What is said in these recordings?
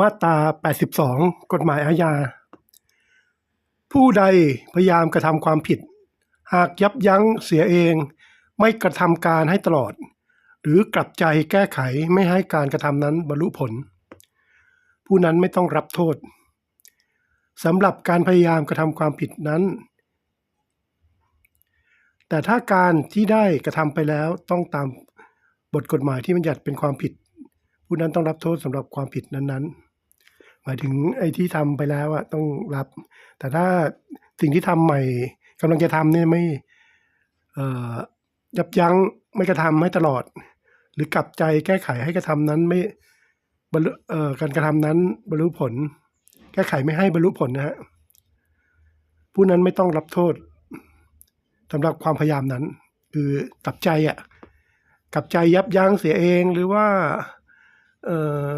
มาตรา 82 กฎหมายอาญา ผู้ใดพยายามกระทำความผิด หากยับยั้งเสียเอง ไม่กระทำการให้ตลอด หรือกลับใจแก้ไขไม่ให้การกระทำนั้นบรรลุผล ผู้นั้นไม่ต้องรับโทษสำหรับการพยายามกระทำความผิดนั้น แต่ถ้าการที่ได้กระทำไปแล้วต้องตามบทกฎหมายที่บัญญัติเป็นความผิด ผู้นั้นต้องรับโทษสำหรับความผิดนั้นๆ หมายถึงไอ้ที่ทำไปแล้วอะต้องรับ แต่ถ้าสิ่งที่ทำใหม่กำลังจะทำเนี่ยไม่เอ่อยับยั้งไม่กระทำให้ตลอด หรือกลับใจแก้ไขให้กระทำนั้นไม่บรรลุเอ่อการกระทำนั้นบรรลุผล แก้ไขไม่ให้บรรลุผลนะฮะผู้นั้นไม่ต้องรับโทษสำหรับความพยายามนั้น คือกลับใจอะกลับใจยับยั้งเสียเองหรือว่า เอ่อ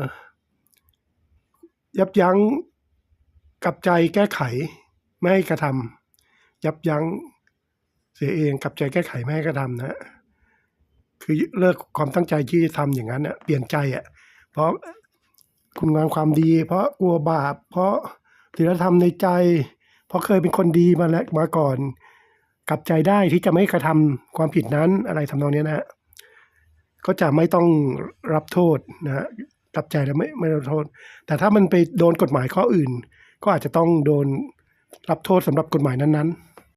ยับยั้งกับใจแก้ไขไม่ให้กระทำยับยั้งเสียเองกับใจแก้ไขไม่ให้กระทำนะคือเลิกความตั้งใจที่จะทำอย่างนั้นเน่ะเปลี่ยนใจอะ เพราะคุณงามความดี เพราะกลัวบาป เพราะศีลธรรมในใจ เพราะเคยเป็นคนดีมาแล้วมาก่อน กลับใจได้ที่จะไม่กระทำความผิดนั้นอะไรทำนองเนี้ยนะฮะก็จะไม่ต้องรับโทษนะฮะ กลับใจแล้วไม่ไม่รับโทษ แต่ถ้ามันไปโดนกฎหมายข้ออื่น ก็อาจจะต้องโดนรับโทษสำหรับกฎหมายนั้นๆ